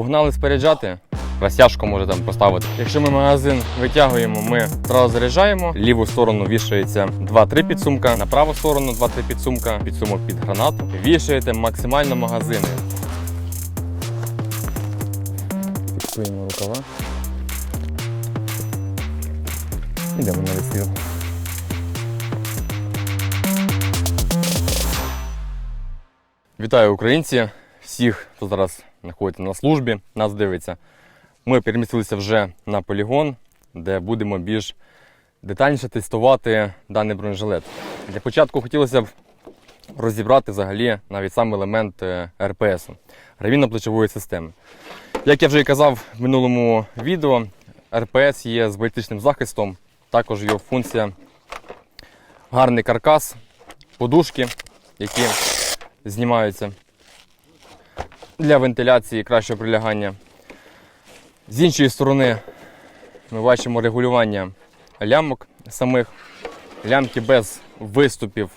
Погнали споряджати. Розтяжку може там поставити. Якщо ми магазин витягуємо, ми одразу заряджаємо. Ліву сторону вішається 2-3 підсумка, на праву сторону 2-3 підсумка, підсумок під гранату. Вішаєте максимально магазини. Фіксуємо рукава. Йдемо на вистріл. Вітаю українці! Всіх, хто зараз знаходиться на службі, нас дивиться. Ми перемістилися вже на полігон, де будемо більш детальніше тестувати даний бронежилет. Для початку хотілося б розібрати взагалі навіть сам елемент е, РПС гравійно-плечової системи. Як я вже і казав в минулому відео, РПС є з балістичним захистом, також його функція гарний каркас, подушки, які знімаються для вентиляції кращого прилягання. З іншої сторони ми бачимо регулювання лямок самих, лямки без виступів,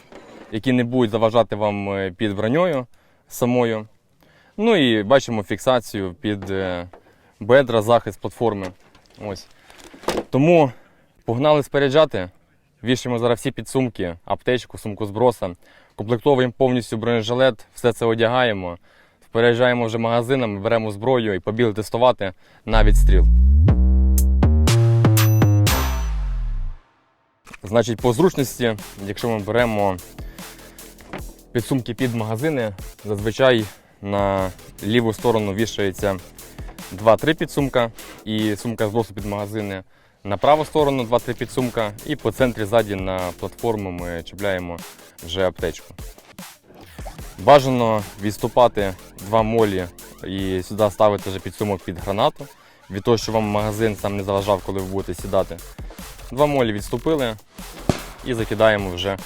які не будуть заважати вам е, під броньою самою. Ну і бачимо фіксацію під е, бедра, захист платформи. Ось. Тому погнали споряджати. Вішаємо зараз всі підсумки, аптечку, сумку зброса, комплектовуємо повністю бронежилет, все це одягаємо, переїжджаємо вже магазинами, беремо зброю і побігли тестувати на відстріл. Значить, по зручності, якщо ми беремо підсумки під магазини, зазвичай на ліву сторону вішається 2-3 підсумка і сумка збросу під магазини. На праву сторону 2-3 підсумка і по центрі ззаді на платформу ми чіпляємо вже аптечку. Бажано відступати 2 молі і сюди ставити вже підсумок під гранату, від того, що вам магазин сам не заважав, коли ви будете сідати. Два молі відступили і закидаємо вже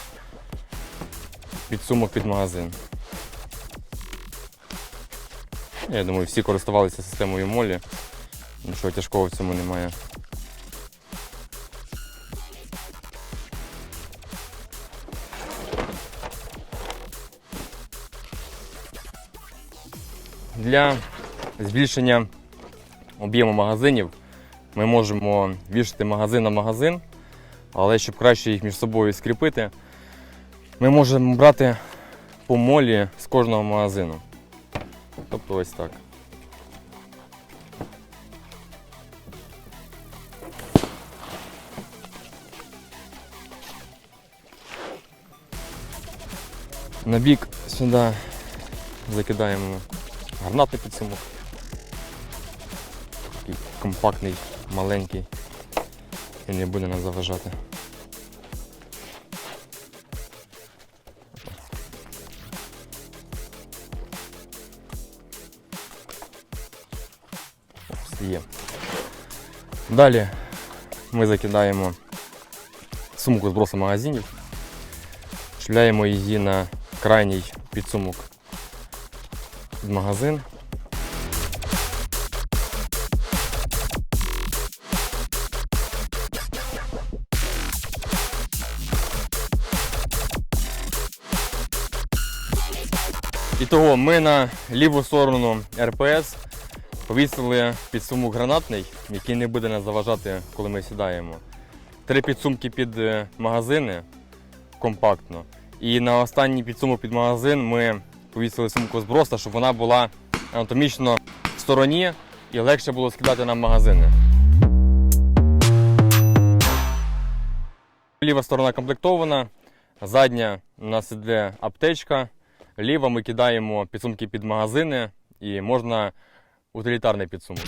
підсумок під магазин. Я думаю, всі користувалися системою молі. Нічого тяжкого в цьому немає. Для збільшення об'єму магазинів ми можемо вішати магазин на магазин, але щоб краще їх між собою скріпити, ми можемо брати по молі з кожного магазину. Тобто ось так. На бік сюди закидаємо гранатний підсумок. Такий компактний, маленький і не буде нам заважати. Ось, Є. Далі ми закидаємо сумку збросу магазинів, шляємо її на крайній підсумок в магазин. І того ми на ліву сторону РПС повісили підсумок гранатний, який не буде нас заважати, коли ми сідаємо. Три підсумки під е, магазини компактно. І на останній підсумок під магазин ми повісили сумку зброса, щоб вона була анатомічно в стороні і легше було скидати нам магазини. Ліва сторона комплектована, задня у нас іде аптечка, ліва ми кидаємо підсумки під магазини і можна утилітарний підсумок.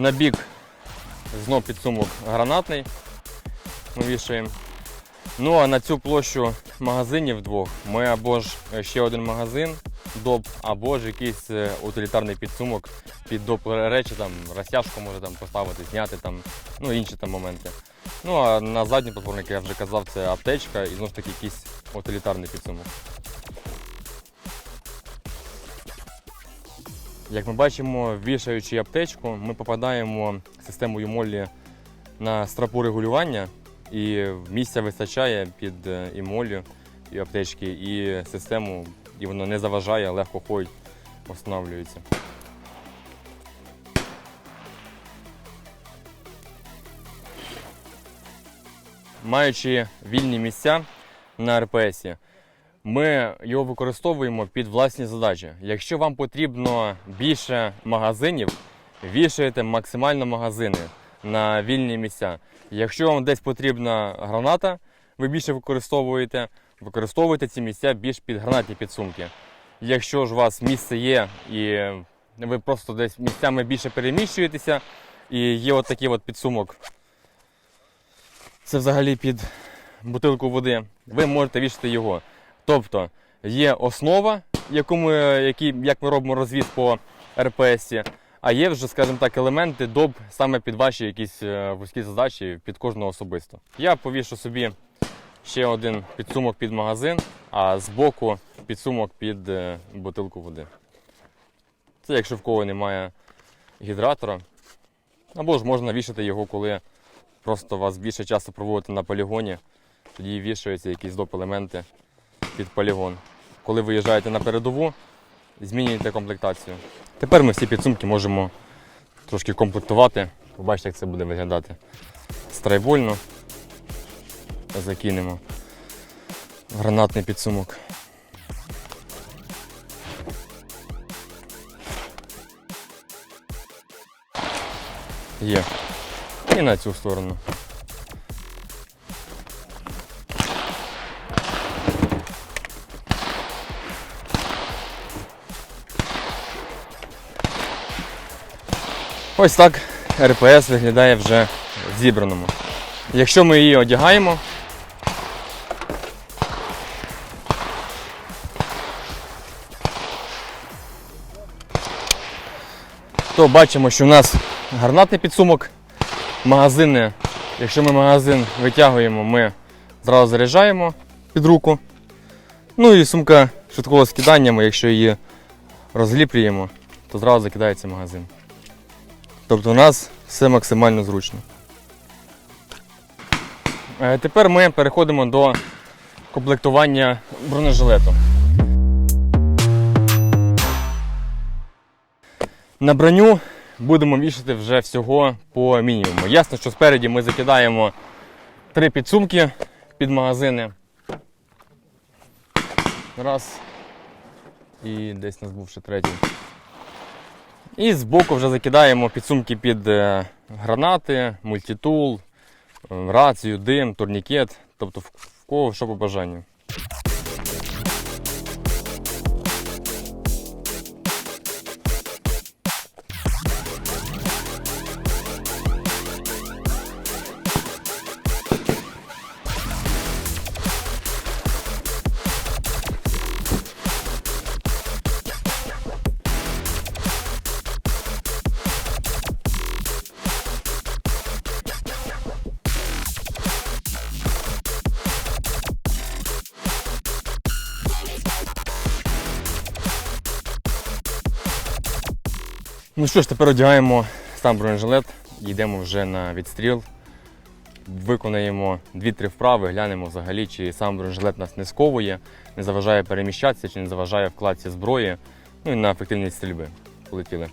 На бік знов підсумок гранатний ми вішаємо. Ну а на цю площу магазинів двох ми або ж ще один магазин доп, або ж якийсь е, утилітарний підсумок під доп речі, там розтяжку може там поставити, зняти там, ну інші там моменти. Ну а на задній платформі, як я вже казав, це аптечка і знову ж таки якийсь утилітарний підсумок. Як ми бачимо, вішаючи аптечку, ми попадаємо системою молі на страпу регулювання, і місця вистачає під е, і молю, і аптечки, і систему, і воно не заважає, легко ходить, встановлюється. Маючи вільні місця на РПС, ми його використовуємо під власні задачі. Якщо вам потрібно більше магазинів, вішаєте максимально магазини на вільні місця. Якщо вам десь потрібна граната, ви більше використовуєте, використовуйте ці місця більш під гранатні підсумки. Якщо ж у вас місце є і ви просто десь місцями більше переміщуєтеся, і є от такий от підсумок, це взагалі під бутилку води, ви можете вішати його. Тобто є основа, яку ми, які, як ми робимо розвіз по РПС, а є вже, скажімо так, елементи доб саме під ваші якісь е, вузькі задачі, під кожного особисто. Я повішу собі ще один підсумок під магазин, а збоку підсумок під е, бутилку води. Це якщо в кого немає гідратора. Або ж можна вішати його, коли просто вас більше часу проводите на полігоні, тоді вішаються якісь доп. елементи під полігон. Коли виїжджаєте на передову, змінюєте комплектацію. Тепер ми всі підсумки можемо трошки комплектувати. Побачите, як це буде виглядати. Страйбольно. Закинемо гранатний підсумок. Є. І на цю сторону. Ось так РПС виглядає вже в зібраному. Якщо ми її одягаємо, то бачимо, що у нас гарнатний підсумок, магазини. Якщо ми магазин витягуємо, ми зразу заряджаємо під руку. Ну і сумка швидкого скидання, якщо її розліплюємо, то зразу закидається магазин. Тобто у нас все максимально зручно. Е, Тепер ми переходимо до комплектування бронежилету. На броню будемо вішати вже всього по мінімуму. Ясно, що спереді ми закидаємо три підсумки під магазини. Раз. І десь у нас був ще третій. І збоку вже закидаємо підсумки під е, гранати, мультитул, е, рацію, дим, турнікет, тобто в кого що по бажанню. Ну що ж, тепер одягаємо сам бронежилет йдемо вже на відстріл. Виконаємо 2-3 вправи, глянемо взагалі, чи сам бронежилет нас не сковує, не заважає переміщатися, чи не заважає вкладці зброї. Ну і на ефективність стрільби. Полетіли.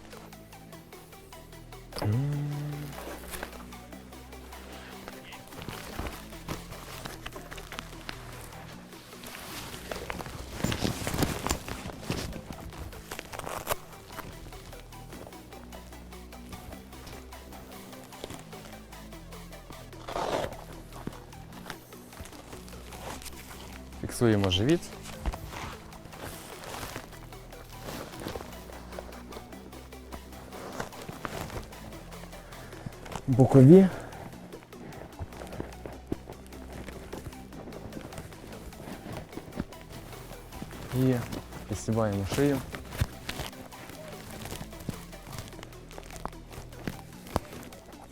Фіксуємо живіт. Бокові. І підстібаємо шию.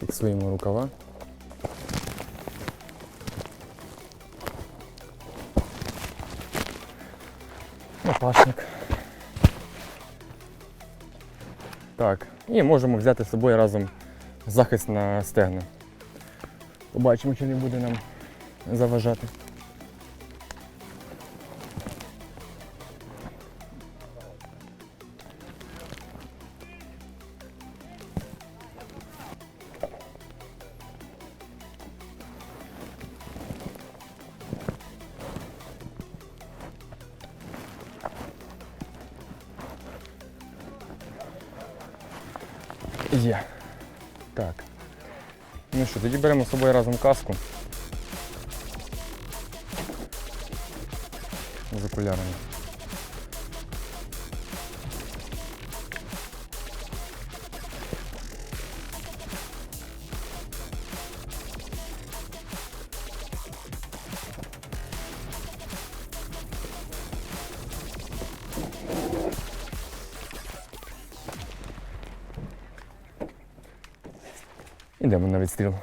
Фіксуємо рукава. Напашник. Так, і можемо взяти з собою разом захист на стегна. Побачимо, чи не буде нам заважати. Є. Так. Ну що, тоді беремо з собою разом каску. З окулярами. Ідемо на відстріл.